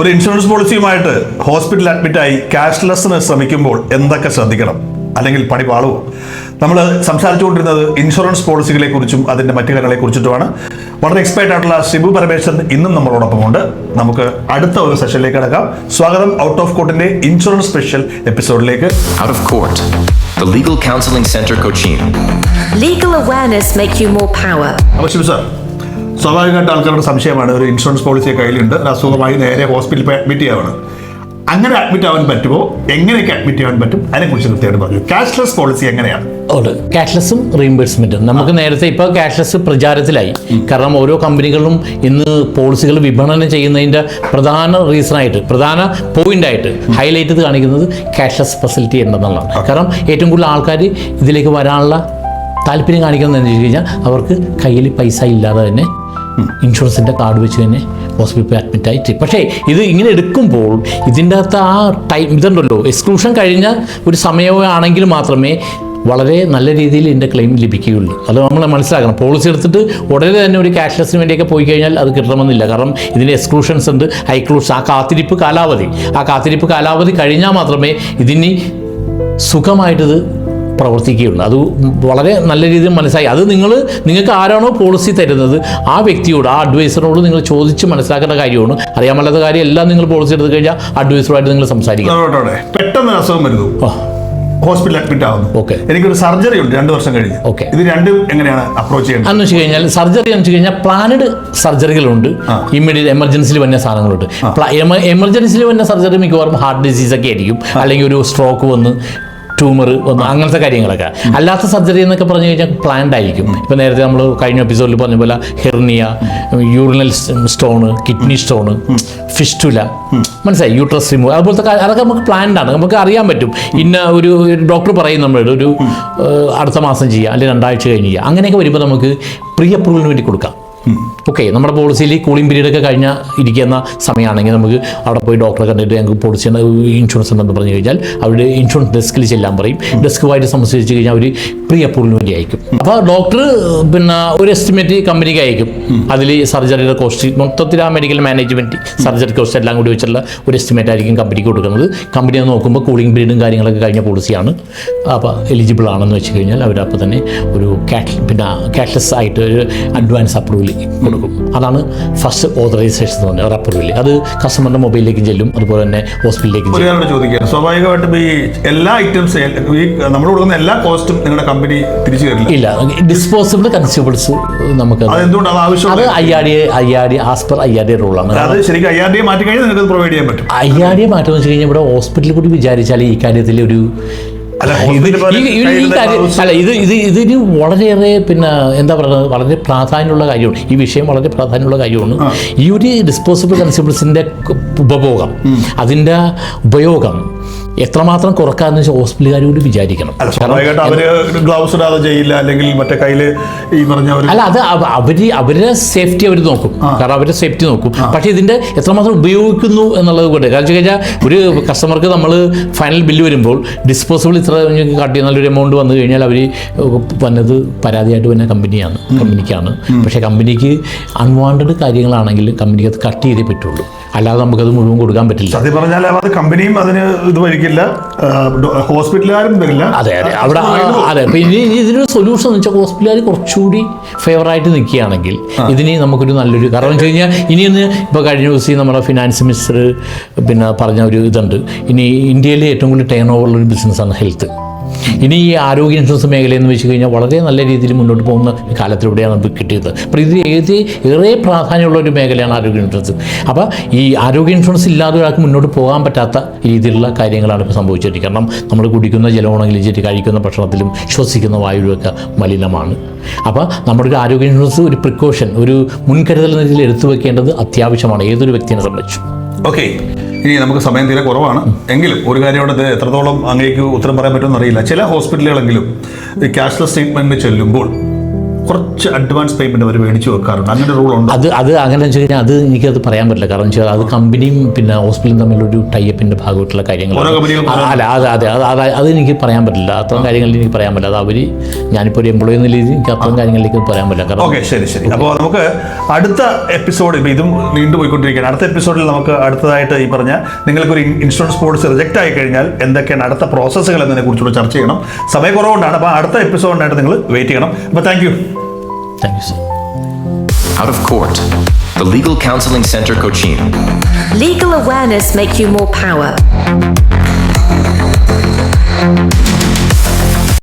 ഒരു insurance പോളിസിയുമായിട്ട് hospital അഡ്മിറ്റായി ക്യാഷ്ലെസ്സിന് ശ്രമിക്കുമ്പോൾ എന്തൊക്കെ ശ്രദ്ധിക്കണം? അല്ലെങ്കിൽ പണി പാളുവോ നമ്മൾ സംസാരിച്ചുകൊണ്ടിരുന്നത് ഇൻഷുറൻസ് പോളിസികളെ കുറിച്ചും അതിന്റെ മറ്റു കാര്യങ്ങളെ കുറിച്ചിട്ടുമാണ്. വളരെ എക്സ്പേർട്ട് ആയിട്ടുള്ള ശിബു പരമേശ്വരൻ ഇന്നും നമ്മളോടൊപ്പമുണ്ട്. നമുക്ക് അടുത്ത ഒരു സെഷനിലേക്ക് കിടക്കാം. സ്വാഗതം ഔട്ട് ഓഫ് കോർട്ടിന്റെ ഇൻഷുറൻസ് സ്പെഷ്യൽ എപ്പിസോഡിലേക്ക്. Out of court the Legal Counseling Center Cochin. Legal awareness make you more power. Shiva sir സ്വാഭാവികമായിട്ട് ആൾക്കാരുടെ സംശയമാണ്. ഒരു ഇൻഷുറൻസ് പോളിസി കയ്യിലുണ്ട്. ഒരു അസുഖമായി നേരെ ഹോസ്പിറ്റലിൽ പോയി അഡ്മിറ്റ് ചെയ്യാണ് അങ്ങനെ അഡ്മിറ്റ് ആവാൻ പറ്റുമോ? എങ്ങനെയൊക്കെ അഡ്മിറ്റ് ചെയ്യാൻ പറ്റും? അതിനെക്കുറിച്ച് കൃത്യമായിട്ട് പറഞ്ഞു. ക്യാഷ്ലെസ് പോളിസി എങ്ങനെയാണ്? ഉണ്ട്. ക്യാഷ്ലെസ്സും റീഇംബേഴ്സ്മെന്റും നമുക്ക് നേരത്തെ ഇപ്പോൾ ക്യാഷ്ലെസ് പ്രചാരത്തിലായി. കാരണം ഓരോ കമ്പനികളും ഇന്ന് പോളിസികൾ വിപണനം ചെയ്യുന്നതിന്റെ പ്രധാന റീസണായിട്ട് പ്രധാന പോയിന്റായിട്ട് ഹൈലൈറ്റ് ചെയ്ത് കാണിക്കുന്നത് ക്യാഷ്ലെസ് ഫെസിലിറ്റി എന്നുള്ളതാണ്. കാരണം ഏറ്റവും കൂടുതൽ ആൾക്കാർ ഇതിലേക്ക് വരാനുള്ള താല്പര്യം കാണിക്കുന്നതെന്ന് വെച്ച് കഴിഞ്ഞാൽ അവർക്ക് കയ്യിൽ പൈസ ഇല്ലാതെ തന്നെ ഇൻഷുറൻസിന്റെ കാർഡ് വെച്ച് തന്നെ ഹോസ്പിറ്റലിൽ പോയി അഡ്മിറ്റ് ആയിട്ട്. പക്ഷേ ഇത് ഇങ്ങനെ എടുക്കുമ്പോൾ ഇതിന്റെ അകത്ത് ആ ടൈം ഇതുണ്ടല്ലോ. എക്സ്ക്ലൂഷൻ കഴിഞ്ഞ ഒരു സമയമാണെങ്കിൽ മാത്രമേ വളരെ നല്ല രീതിയിൽ ഇതിന്റെ ക്ലെയിം ലഭിക്കുകയുള്ളൂ. അത് നമ്മൾ മനസ്സിലാക്കണം. പോളിസി എടുത്തിട്ട് ഉടനെ തന്നെ ഒരു ക്യാഷ്ലെസ്സിന് വേണ്ടിയൊക്കെ പോയി കഴിഞ്ഞാൽ അത് കിട്ടണമെന്നില്ല. കാരണം ഇതിന് എക്സ്ക്ലൂഷൻസ് ഉണ്ട്. ഹൈക്ലൂഷൻ ആ കാത്തിരിപ്പ് കാലാവധി. ആ കാത്തിരിപ്പ് കാലാവധി കഴിഞ്ഞാൽ മാത്രമേ ഇതിന് സുഖമായിട്ടിത് പ്രവർത്തിക്കുകയുള്ളൂ. അത് വളരെ നല്ല രീതിയിൽ മനസ്സിലായി അത് നിങ്ങൾ നിങ്ങൾക്ക് ആരാണോ പോളിസി തരുന്നത് ആ വ്യക്തിയോട് ആ അഡ്വൈസറോട് നിങ്ങൾ ചോദിച്ച് മനസ്സിലാക്കേണ്ട കാര്യമാണ്. അറിയാൻ മേലാത്ത കാര്യം എല്ലാം നിങ്ങൾ പോളിസി എടുത്തു കഴിഞ്ഞാൽ അഡ്വൈസറുമായിട്ട് നിങ്ങൾ സംസാരിക്കും പെട്ടെന്ന് അസുഖം വരുന്നു. ഹോസ്പിറ്റലിൽ അഡ്മിറ്റ് ആവുന്നു. ഓക്കെ. എനിക്കൊരു സർജറി ഉണ്ട് രണ്ട് വർഷം കഴിഞ്ഞ്. ഓക്കെ. ഇത് രണ്ടും എങ്ങനെയാണ് അപ്രോച്ച് ചെയ്യേണ്ടത്? എന്ന് വെച്ച് കഴിഞ്ഞാൽ സർജറി എന്ന് വെച്ച് കഴിഞ്ഞാൽ പ്ലാനഡ് സർജറികളുണ്ട് ഇമ്മീഡിയറ്റ് എമർജൻസിയിൽ വന്ന സാധനങ്ങളുണ്ട്. എമർജൻസിയിൽ വന്ന സർജറി മിക്കവാറും ഹാർട്ട് ഡിസീസ് ഒക്കെ ആയിരിക്കും. അല്ലെങ്കിൽ ഒരു സ്ട്രോക്ക് വന്ന് ട്യൂമർ വന്നു അങ്ങനത്തെ കാര്യങ്ങളൊക്കെ. അല്ലാത്ത സർജറി എന്നൊക്കെ പറഞ്ഞു കഴിഞ്ഞാൽ പ്ലാൻഡ് ആയിരിക്കും. ഇപ്പം നേരത്തെ നമ്മൾ കഴിഞ്ഞ എപ്പിസോഡിൽ പറഞ്ഞ പോലെ hernia urinal stone kidney stone fistula മനസ്സിലായി? യൂട്രസ് റിമൂവ് അതുപോലത്തെ അതൊക്കെ നമുക്ക് പ്ലാൻഡ് ആണ്. നമുക്ക് അറിയാൻ പറ്റും. ഇന്ന ഒരു ഡോക്ടർ പറയും നമ്മളോട് ഒരു അടുത്ത മാസം ചെയ്യാം അല്ലെങ്കിൽ രണ്ടാഴ്ച കഴിഞ്ഞ് ചെയ്യാം. അങ്ങനെയൊക്കെ വരുമ്പോൾ നമുക്ക് പ്രീ അപ്രൂവലിന് വേണ്ടി കൊടുക്കാം. ഓക്കെ നമ്മുടെ പോളിസിയിൽ കൂളിംഗ് പീരീഡ് ഒക്കെ കഴിഞ്ഞ ഇരിക്കുന്ന സമയമാണെങ്കിൽ നമുക്ക് അവിടെ പോയി ഡോക്ടറെ കണ്ടിട്ട് ഞങ്ങൾക്ക് പോളിസി ഇൻഷുറൻസ് ഉണ്ടെന്ന് പറഞ്ഞു കഴിഞ്ഞാൽ അവരുടെ ഇൻഷുറൻസ് ഡെസ്കിൽ ചെല്ലാൻ പറയും. ഡെസ്കുമായിട്ട് സംസാരിച്ച് കഴിഞ്ഞാൽ അവർ പ്രീ അപ്രൂവലിന് വേണ്ടി അയക്കും. അപ്പോൾ ഡോക്ടർ പിന്നെ ഒരു എസ്റ്റിമേറ്റ് കമ്പനിക്ക് അയക്കും. അതിൽ സർജറിയുടെ കോസ്റ്റ് മൊത്തത്തിൽ ആ മെഡിക്കൽ മാനേജ്മെന്റ് സർജറി കോസ്റ്റ് എല്ലാം കൂടി വെച്ചിട്ടുള്ള ഒരു എസ്റ്റിമേറ്റ് ആയിരിക്കും കമ്പനിക്ക് കൊടുക്കുന്നത്. കമ്പനി നോക്കുമ്പോൾ കൂളിംഗ് പീരീഡും കാര്യങ്ങളൊക്കെ കഴിഞ്ഞ പോളിസിയാണ് അപ്പോൾ എലിജിബിൾ ആണെന്ന് വെച്ച് കഴിഞ്ഞാൽ അവരപ്പോൾ തന്നെ ഒരു ക്യാഷ് പിന്നെ ക്യാഷ്ലെസ് ആയിട്ട് ഒരു അഡ്വാൻസ് അപ്രൂവൽ കൊടുക്കും. അതാണ് ഫസ്റ്റ് ഓതറൈസേഷൻ എന്ന് പറഞ്ഞാൽ ഒരു അപ്രൂവൽ അത് കസ്റ്റമറിന്റെ മൊബൈലിലേക്ക് ചെല്ലും അതുപോലെ തന്നെ ഹോസ്പിറ്റലിലേക്ക് ചോദിക്കുകയാണ്. സ്വാഭാവികമായിട്ടും ഈ എല്ലാ ഐറ്റംസ് ഈ നമ്മൾ കൊടുക്കുന്ന എല്ലാ കോസ്റ്റും നിങ്ങളുടെ കമ്പനി തിരിച്ചു തരില്ല. ഇല്ല ഡിസ്പോസിബിൾ കൺസ്യൂമേഴ്സ് നമുക്ക് അത് I R D I R D as per I R D റൂളാണ് അത് ശരിക്കും ഐ ആർ ഡി മാറ്റി കഴിഞ്ഞാൽ നിങ്ങൾക്ക് പ്രൊവൈഡ് ചെയ്യാൻ പറ്റും. അയ്യാടിയെ മാറ്റം എന്ന് വെച്ച് കഴിഞ്ഞാൽ ഇവിടെ ഹോസ്പിറ്റലിൽ കൂടി വിചാരിച്ചാൽ ഈ കാര്യത്തിൽ ഒരു അല്ല, അല്ല ഇത് ഇത് ഇതിന് വളരെയേറെ പിന്നെ എന്താ പറയുന്നത് വളരെ പ്രാധാന്യമുള്ള കാര്യമാണ്. ഈ വിഷയം വളരെ പ്രാധാന്യമുള്ള കാര്യമാണ്. ഈ ഒരു ഡിസ്പോസിബിൾ കൺസ്യൂമേഴ്സിന്റെ ഉപഭോഗം അതിന്റെ ഉപയോഗം എത്രമാത്രം കുറക്കാന്ന് വെച്ചാൽ ഹോസ്പിറ്റലുകാർ കൂടി വിചാരിക്കണം ഗ്ലൗസ് ഇടാതെ ചെയ്യില്ല അല്ലെങ്കിൽ മറ്റേ കയ്യിൽ ഈ പറഞ്ഞ ഒരു അല്ല അത് അവ- അവർ അവരുടെ സേഫ്റ്റി അവർ നോക്കും. കാരണം അവരുടെ സേഫ്റ്റി നോക്കും. പക്ഷേ ഇതിന്റെ എത്രമാത്രം ഉപയോഗിക്കുന്നു എന്നുള്ളത് കൊണ്ട് കാരണം വെച്ച് കഴിഞ്ഞാൽ ഒരു കസ്റ്റമർക്ക് നമ്മൾ ഫൈനൽ ബില്ല് വരുമ്പോൾ ഡിസ്പോസിബിൾ ഇത്ര കാട്ടി നല്ലൊരു എമൗണ്ട് വന്നു കഴിഞ്ഞാൽ അവർ വന്നത് പരാതിയായിട്ട് വന്ന കമ്പനിയാണ് കമ്പനിക്കാണ്. പക്ഷേ കമ്പനിക്ക് അൺവാണ്ടഡ് കാര്യങ്ങളാണെങ്കിൽ കമ്പനിക്ക് അത് കട്ട് ചെയ്തേ പറ്റുള്ളൂ. അല്ലാതെ നമുക്കത് മുഴുവൻ കൊടുക്കാൻ പറ്റില്ല. സത്യം പറഞ്ഞാൽ അത് കമ്പനിയും അതിന് ഇത് വരിക്കില്ല ഹോസ്പിറ്റലുകാരും വരില്ല. അതെ അതെ. അവിടെ അതെ. പിന്നെ ഇനി ഇതിനൊരു സൊല്യൂഷൻ എന്ന് വെച്ചാൽ ഹോസ്പിറ്റലുകാർ കുറച്ചുകൂടി ഫേവറായിട്ട് നിൽക്കുകയാണെങ്കിൽ ഇതിന് നമുക്കൊരു നല്ലൊരു കാരണം വെച്ച് കഴിഞ്ഞാൽ ഇനിയൊന്ന് ഇപ്പോൾ കഴിഞ്ഞ ദിവസം നമ്മുടെ ഫിനാൻസ് മിനിസ്റ്റർ പിന്നെ പറഞ്ഞ ഒരു ഇതുണ്ട്. ഇനി ഇന്ത്യയിലെ ഏറ്റവും കൂടുതൽ ടേൺ ഓവറുള്ള ഒരു ബിസിനസ്സാണ് ഹെൽത്ത് ഇനി ഈ ആരോഗ്യ ഇൻഷുറൻസ് മേഖലയെന്ന് വെച്ച് കഴിഞ്ഞാൽ വളരെ നല്ല രീതിയിൽ മുന്നോട്ട് പോകുന്ന കാലത്തിലൂടെയാണ് നമുക്ക് കിട്ടിയത്. അപ്പോൾ ഇത് ഏത് ഏറെ പ്രാധാന്യമുള്ള ഒരു മേഖലയാണ് ആരോഗ്യ ഇൻഷുറൻസ്. അപ്പോൾ ഈ ആരോഗ്യ ഇൻഷുറൻസ് ഇല്ലാതെ ഒരാൾക്ക് മുന്നോട്ട് പോകാൻ പറ്റാത്ത രീതിയിലുള്ള കാര്യങ്ങളാണ് ഇപ്പോൾ സംഭവിച്ചിരിക്കുന്നത്. കാരണം നമ്മൾ കുടിക്കുന്ന ജലമാണെങ്കിലും ശരി കഴിക്കുന്ന ഭക്ഷണത്തിലും ശ്വസിക്കുന്ന വായുവൊക്കെ മലിനമാണ്. അപ്പോൾ നമ്മുടെ ഒരു ആരോഗ്യ ഇൻഷുറൻസ് ഒരു പ്രിക്കോഷൻ ഒരു മുൻകരുതൽ എന്ന രീതിയിൽ എടുത്തു വെക്കേണ്ടത് അത്യാവശ്യമാണ്. ഏതൊരു വ്യക്തിയെ സംബന്ധിച്ചു. ഓക്കെ ഇനി നമുക്ക് സമയം തീരെ കുറവാണ്. എങ്കിലും ഒരു കാര്യം അവിടെ എത്രത്തോളം അങ്ങേക്ക് ഉത്തരം പറയാൻ പറ്റുമെന്ന് അറിയില്ല. ചില ഹോസ്പിറ്റലുകളെങ്കിലും ക്യാഷ്ലെസ് ട്രീറ്റ്മെന്റിന് ചെല്ലുമ്പോൾ കുറച്ച് അഡ്വാൻസ് പേയ്മെന്റ് അവർ മേടിച്ചു വെക്കാറുണ്ട്. അങ്ങനെ റൂൾ ഉണ്ട്? അത് അത് അങ്ങനെ വെച്ച് കഴിഞ്ഞാൽ അത് എനിക്കത് പറയാൻ പറ്റില്ല. കാരണം വെച്ചാൽ അത് കമ്പനിയും പിന്നെ ഹോസ്പിറ്റലും തമ്മിലൊരു ടൈപ്പിന്റെ ഭാഗമായിട്ടുള്ള കാര്യങ്ങൾ അല്ല അത് അതെ അത് അത് എനിക്ക് പറയാൻ പറ്റില്ല. അത്തരം കാര്യങ്ങളിൽ എനിക്ക് പറയാൻ പറ്റില്ല. അത് അവർ ഞാനിപ്പോൾ ഒരു എംപ്ലോയി എന്ന രീതിയിൽ എനിക്ക് അത്തരം കാര്യങ്ങളിലേക്ക് പറയാൻ പറ്റില്ല. കാരണം ഓക്കെ ശരി ശരി. അപ്പോൾ നമുക്ക് അടുത്ത എപ്പിസോഡ് ഇപ്പോൾ ഇതും നീണ്ടുപോയിക്കൊണ്ടിരിക്കുകയാണ് അടുത്ത എപ്പിസോഡിൽ നമുക്ക് അടുത്തതായിട്ട് ഈ പറഞ്ഞ നിങ്ങൾക്കൊരു ഇൻഷുറൻസ് പോളിസി റിജക്റ്റ് ആയി കഴിഞ്ഞാൽ എന്തൊക്കെയാണ് അടുത്ത പ്രോസസ്സുകൾ എന്നതിനെ കുറിച്ചുള്ള ചർച്ച ചെയ്യണം. സമയക്കുറവുകൊണ്ടാണ് അപ്പോൾ അടുത്ത എപ്പിസോഡിനായിട്ട് നിങ്ങൾ വെയിറ്റ് ചെയ്യണം. അപ്പോൾ thank Thank you, sir. Out of court, the Legal Counseling Center Cochin. Legal awareness make you more power.